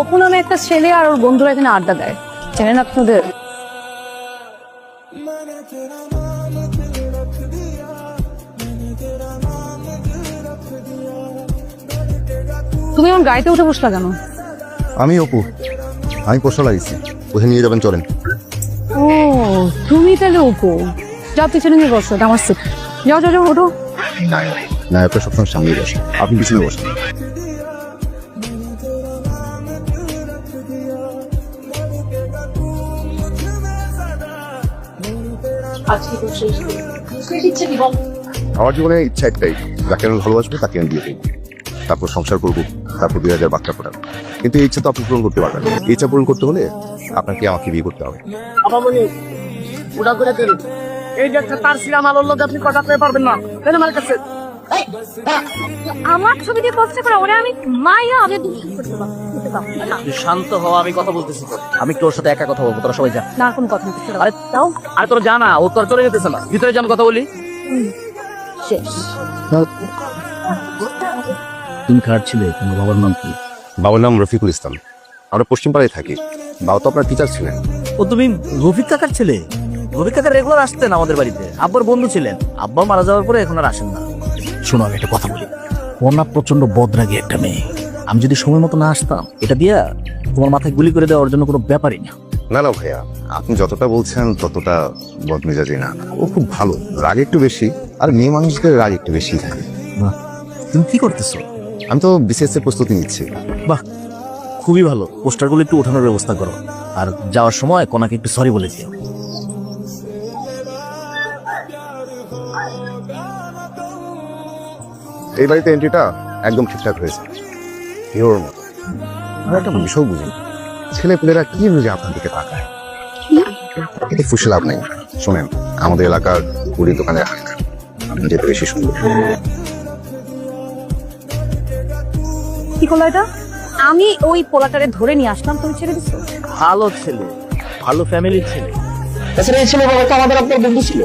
অপু নামে একটা ছেলে আর ওর বন্ধুরা এখানে আড্ডা দেয়। চেনেন আপনাদের? তুমি আমার গাড়িতে উঠে বসলা কেন? আমি অপু। আমি পোষা লাগিয়েছি ওখানে নিয়ে যাবেন চলেন। ও তুমি তাহলে অপু। যাও পিছনে নিয়ে বসো আমার সিট যাও যাও যাও ওঠো। না আপনার সবসময় সামনে বসেন আপনি পিছনে বসেন। আমার জীবনে ইচ্ছা একটাই যাকে আমি ভালোবাসবো তাকে আমি বিয়ে করব তারপর সংসার করব তারপর দুই হাজার বাচ্চা ফোটাবো কিন্তু এই ইচ্ছা তো আপনি পূরণ করতে পারবেন না। এই ইচ্ছা পূরণ করতে হলে আপনাকে আমাকে বিয়ে করতে হবে। আপামনি ওটা করে দেন এই যে একটা তার ছিল আমার লোক আপনি কটাতে পারবেন না। কেন আমার কাছে? আমার ছবি দিয়ে কষ্ট করে ওরা আমি মাইয়া আমি তুই শান্ত হওয়া আমি কথা বলতেছি। তো। আমি তোর সাথে একা কথা বলব তোরা সবাই যা। না কোনো কথা না। আরে তাও আরে তোর জানা ও তোর চলে যেতেছে না। ভিতরে যান কথা বলি। শেষ। তুমি কার ছিলে? তোমার বাবার নাম কি? বাবার নাম রফিকুল ইসলাম। আমরা পশ্চিমপাড়ায় থাকি। বাবা তো আপনার টিচার ছিলেন। ও তুমি রফিক কাকার ছেলে? রফিক কাকা রেগুলার আসতেন আমাদের বাড়িতে। আব্বার বন্ধু ছিলেন। আব্বা মারা যাওয়ার পরে এখন আর আসেন না। শোনো আমি একটা কথা বলি। ওর না প্রচণ্ড বদরাগী একটা মেয়ে। আমি যদি সময় মতো না আসতাম এটা দিয়া তোমার মাথায় গুলি করে দেওয়ার জন্য কোনো ব্যাপারই না। না না ভাইয়া আপনি যতটা বলছেন ততটা বদমেজাজি না। ও খুব ভালো রাগ একটু বেশি আর মেয়ে মানুষদের রাগ একটু বেশি থাকে। বাহ, তুমি কি করতেছো? আমি তো বিসিএস প্রস্তুতি নিচ্ছি। বাহ খুবই ভালো। পোস্টারগুলো একটু ওঠানোর ব্যবস্থা করো। আর যাওয়ার সময় কোনাকে একটু সরি বলে দিও। এই বাড়িতে এন্ট্রিটা একদম ঠিকঠাক হয়েছে। হিরোর মতো। আর একটা বিষয় বুঝি। ছেলে পেলেরা কি বুঝে আপনার দিকে তাকায়? এতে ফুসে লাভ নেই। শোনেন আমাদের এলাকার পুরি দোকানের হালকা যেতে বেশি সুন্দর। কি করল এটা? আমি ওই পোলাটারে ধরে নিয়ে আসলাম তুমি ছেড়ে দিচ্ছো ভালো ছেলে ভালো ফ্যামিলির ছেলে। তাছাড়া এই ছেলে বাবা তো আমাদের আপনার বন্ধু ছিল?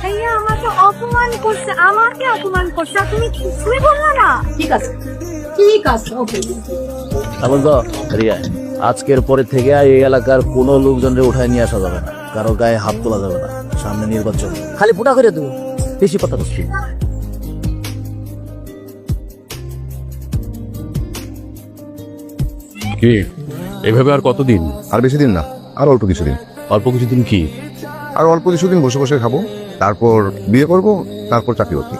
ভাইয়া আমাকে অপমান করছে আমাকে অপমান করছে তুমি কিছুই বললা না। ঠিক আছে। ঠিক আছে ওকে এখন তো রিয়া আজকের পরে থেকে এই এলাকার কোনো লোকজনরে উঠায় নিয়ে আসা যাবে না। কারও গায়ে হাত তোলা যাবে না। সামনে নির্বাচন। খালি ফুটা করে দেবো। বেশি কথা বলছি কি? এভাবে আর কতদিন? আর বেশি দিন না আর অল্প কিছুদিন অল্প কিছুদিন কি? আর অল্প কিছুদিন বসে বসে খাব তারপর বিয়ে করব তারপর চাকরি বাকরি।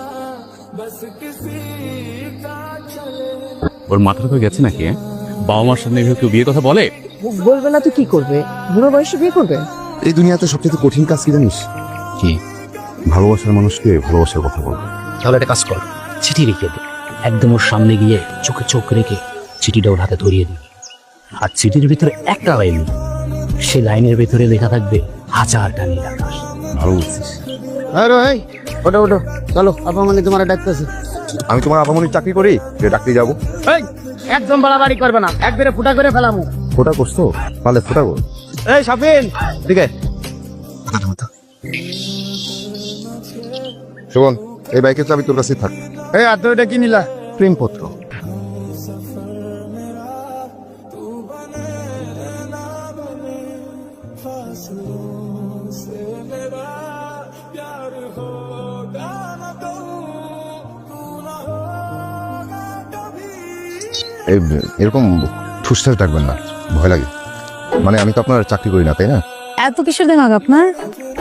ওর মাথাটা তো গেছে নাকি? হ্যাঁ? বাবা মার সামনে এভাবে কেউ বিয়ে কথা বলে? বলবে না তো কি করবে? বুড়ো বয়সে বিয়ে করবে? এই দুনিয়াতে সবচেয়ে কঠিন কাজ কি জানিস? কি? ভালোবাসার মানুষকে ভালোবাসার কথা বলব। তাহলে একটা কাজ কর চিঠি লিখে দে। একদম ওর সামনে গিয়ে চোখে চোখ রেখে চিঠিটা ওর হাতে ধরিয়ে দিবি। আর চিঠির ভিতরে একটা লাইন সেই লাইনের ভিতরে লেখা থাকবে হাজারটা নীল আকাশ ভালো বলছিস। আরে ভাই ওটা ওটা চলো আপা মানে তোমার ডাকতেছে। আমি তোমার আপামনির চাকরি করি যে ডাকতে যাব। এই একদম বাড়াবাড়ি করবে না একবারে ফুটা করে ফেলামু। ফোটা করছ? তাহলে ফোটা কর। এই সাবিন দিকে শোন এই বাইকের চাবি তোর কাছে থাক। এই আর এটা কি নিলা? প্রেমপত্র। এরকম ঠুসঠাস ডাকবেন না ভয় লাগে। মানে আমি তো আপনার চাকরি করি না তাই না? এত কিসের দেমাগ আপনার?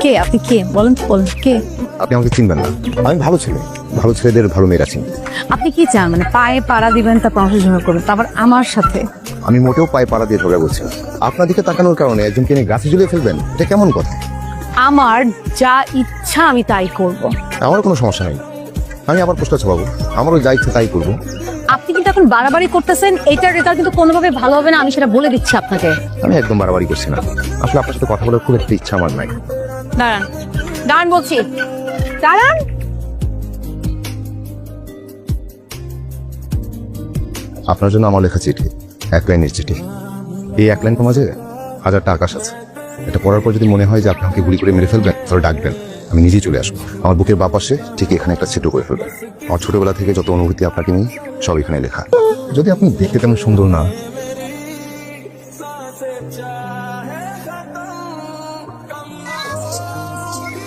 কে? আপনি কে? বলেন তো বলেন কে? আপনি আমাকে চিনবেন না। আমি ভালো ছেলে ভালো ছেলেদের ভালো মেয়েরা চিনি। আপনি কি চান? মানে পায়ে পাড়া দিবেন তারপর আমাকে ঝগড়া করবেন তারপর আমার সাথে? আমি মোটেও পায়ে পাড়া দিয়ে ঝগড়া করছি না। আপনার দিকে তাকানোর কারণে একজনকে নিয়ে গাছে ঝুলিয়ে ফেলবেন এটা কেমন কথা? আমার যা ইচ্ছা আমি তাই করব। আমার কোনো সমস্যা নেই। আমি আবার পোস্টার ছাপাবো। আমারও যা ইচ্ছা তাই করব। আপনি কিন্তু এখন বাড়াবাড়ি করতেছেন এইটার রেজাল্ট কিন্তু কোনোভাবে ভালো হবে না আমি সেটা বলে দিচ্ছি আপনাকে। আমি একদম বাড়াবাড়ি করছি না। আসলে আপনার সাথে কথা বলার খুব একটা ইচ্ছা আমার নাই। দাঁড়ান দাঁড়ান বলছি। দাঁড়ান। আপনার জন্য আমার লেখা চিঠি এক লাইনের চিঠি। এই এক লাইন মাঝে হাজারটা আকাশ আছে। এটা পড়ার পর যদি মনে হয় যে আপনি আমাকে গুলি করে মেরে ফেলবেন তাহলে ডাকবেন। আমি নিজেই চলে আসব। আমার বুকের বা পাশে ঠিক এখানে একটা ছেটু করে ফেলবে। আমার ছোটবেলা থেকে যত অনুভূতি আপনাকে নিয়ে সব এখানে লেখা। যদি আপনি দেখতে তেমন সুন্দর না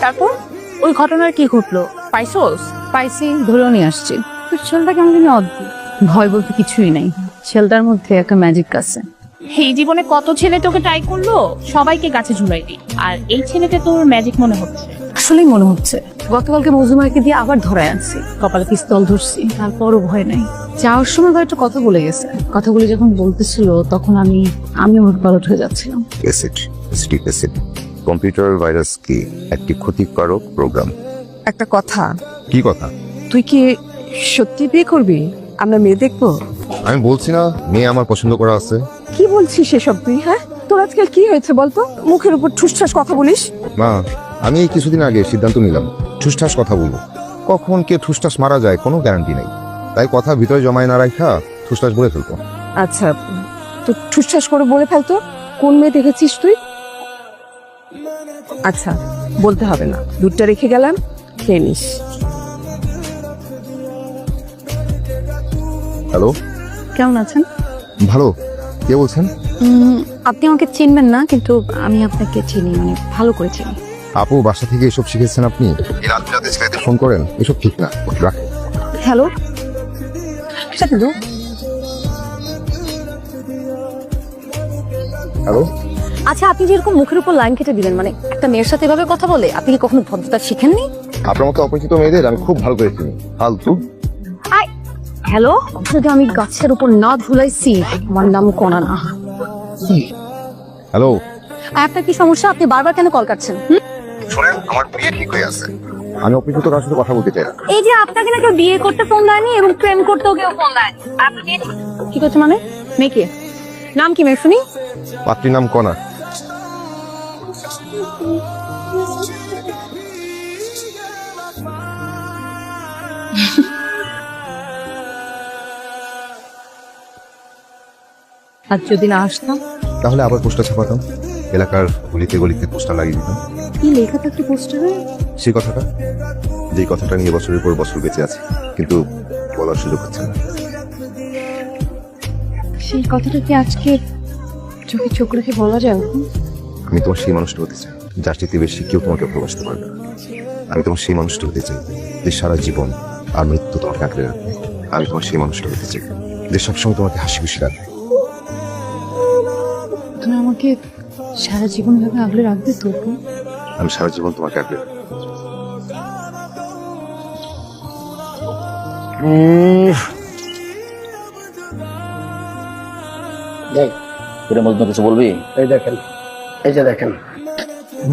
তারপর? ওই ঘটনার কি ঘটলো? পাইছোস পাইছি ধরেও নিয়ে আসছি। ছেলেটা কেমন জানি অদ্ভুত। ভয় বলতে কিছুই নাই। ছেলেটার মধ্যে একটা ম্যাজিক আছে। এই জীবনে কত ছেলে তোকে ট্রাই করল? সবাইকে গাছে ঝুলাই দি আর এই ছেলেটা তোর ম্যাজিক মনে হচ্ছে। আসলেই মনে হচ্ছে গতকালকে মজুমাকে দিয়ে আবার ধরায় আনছি কপালে পিস্তল ধরছি তারপরও ভয় নাই। যাওয়ার সময় একটু কথা বলে গেছে। কথাগুলি যখন বলতেছিল তখন আমি আমি ওর পালট হয়ে যাচ্ছিলাম। Acid stick acid. Computer virus কি একটি ক্ষতিকারক প্রোগ্রাম? একটা কথা। কি কথা? তুই কি সত্যি বিয়ে করবি? আমরা মেয়ে দেখব? আমি বলছি না মেয়ে আমার পছন্দ করা আছে। কি বলছিস সেসব তুই হ্যাঁ? তোর আজকাল কি হয়েছে বলতো? মুখের উপর ঠুসঠাস কথা বলিস। মা আমি এই কিছুদিন আগে সিদ্ধান্ত নিলাম ঠুসঠাস কথা বলব। কখন কে ঠুসঠাস মারা যায় কোনো গ্যারান্টি নেই। তাই কথা ভিতরে জমায় না রাখা ঠুসঠাস বলে ফেলব আচ্ছা তো ঠুসঠাস করে বলে ফেলতো? কোন মেয়ে দেখেছিস তুই? আচ্ছা বলতে হবে না। দুধটা রেখে গেলাম খেয়ে নিস। হ্যালো? কেমন আছেন? ভালো। কে বলছেন? আপনি আমাকে চিনবেন না কিন্তু আমি আপনাকে চিনি মানে ভালো করে চিনি। আপু বাসা থেকে এসব শিখেছেন আপনি? রাত রাতে ছেলেদের ফোন করেন এসব ঠিক না। রাখ হ্যালো? সাথে হ্যালো? আচ্ছা আপনি যেরকম মুখের উপর লাইন কেটে দিলেন মানে একটা মেয়ের সাথে এভাবে কথা বলে আপনি কি কখনো ভদ্রতা শিখেননি? আপনার মতো অপরিচিত মেয়েদের আমি খুব ভালো করে চিনি। ফালতু। আই হ্যালো? যদি আমি গাছের উপর না ধুলাইছি আমার নাম কনা না। হ্যালো? আর আপনার কি সমস্যা? আপনি বারবার কেন কল কাটছেন হুম? শোনেন আমার বিয়ে ঠিক হয়ে আছে। আমি সাথে কথা বলতে চাই না। এই যে আপনাকে না কেউ বিয়ে করতে ফোন দেয়নি এবং প্রেম করতেও কেউ ফোন দেয় আপনি কি? করছে মানে? মেয়েকে নাম কি মেয়ে শুনি? পাত্রীর নাম কনা। আর যদি না আসতাম? তাহলে আবার পোস্টার ছাপাতাম। এলাকার গলিতে গলিতে পোস্টার লাগিয়ে দিতাম কি লেখা থাকতে পোস্টারে সেই কথাটা যেই কথাটা নিয়ে বছরের পর বছর বেঁচে আছে কিন্তু বলার সুযোগ হচ্ছে না। সেই কথাটা কি আজকে চোখে চোখ রেখে বলা যায় আমি তোমার সেই মানুষটা হতে চাই যার চেয়ে বেশি কেউ তোমাকে ভালোবাসতে পারবে না। আমি তোমার সেই মানুষটা হতে চাই যে সারা জীবন আর মৃত্যু তোমাকে আঁকড়ে রাখবে। আমি তোমার সেই মানুষটা হতে চাই যে সবসময় তোমাকে হাসি খুশি রাখবে। তুমি আমাকে সারা জীবন ভাবে আগলে রাখবে তো আমি সারা জীবন তোমাকে রাখব। মজনু কিছু বলবি? এই দেখেন এই যে দেখেন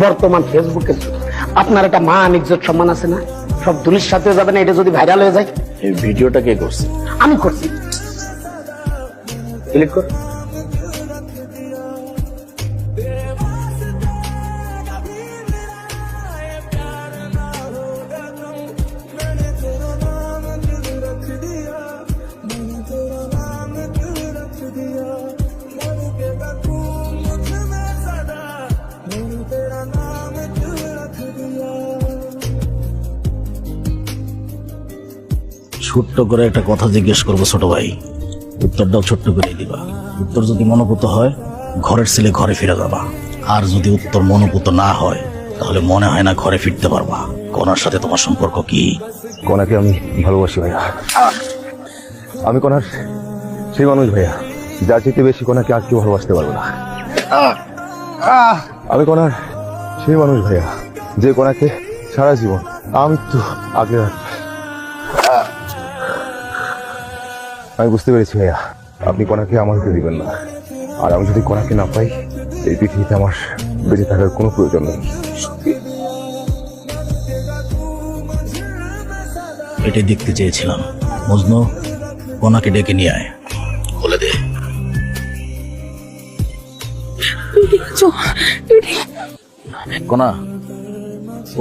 বর্তমান ফেসবুকের যুগ। আপনার একটা মান ইজ্জত সম্মান আছে না? সব দুলির সাথে যাবেন এটা যদি ভাইরাল হয়ে যায়? এই ভিডিওটা কে করছে? আমি করছি। ক্লিক কর। ছোট্ট করে একটা কথা জিজ্ঞেস করব ছোট ভাই। উত্তরটাও ছোট্ট করে দিবা। উত্তর যদি মনোপুত হয়, ঘরের ছেলে ঘরে ফিরে যাবা। আর যদি উত্তর মনোপুত না হয়, তাহলে মনে হয় না ঘরে ফিরতে পারবা। কনার সাথে তোমার সম্পর্ক কি? কনাকে আমি ভালোবাসি ভাইয়া। আমি কনার সেই মানুষ ভাইয়া। যার চেয়ে বেশি কনাকে আর কেউ ভালোবাসতে পারব না। আমি কনার সেই মানুষ ভাইয়া, যে কনাকে সারা জীবন আমি তো আগলে রাখবে আমি বুঝতে পেরেছি ভাইয়া। আপনি কনাকে আমাকে দিবেন না। আর আমি যদি কনাকে না পাই এই পৃথিবীতে আমার বেঁচে থাকার কোনো প্রয়োজন নেই। এটাই দেখতে চেয়েছিলাম। মজনু কনাকে ডেকে নিয়ে আয়। বলে দে। কনা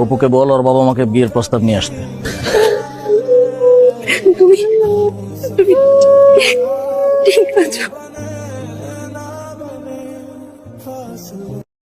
অপুকে বল ওর বাবা মাকে বিয়ের প্রস্তাব নিয়ে আসতে। তুমি তুমি ঠিক আছো।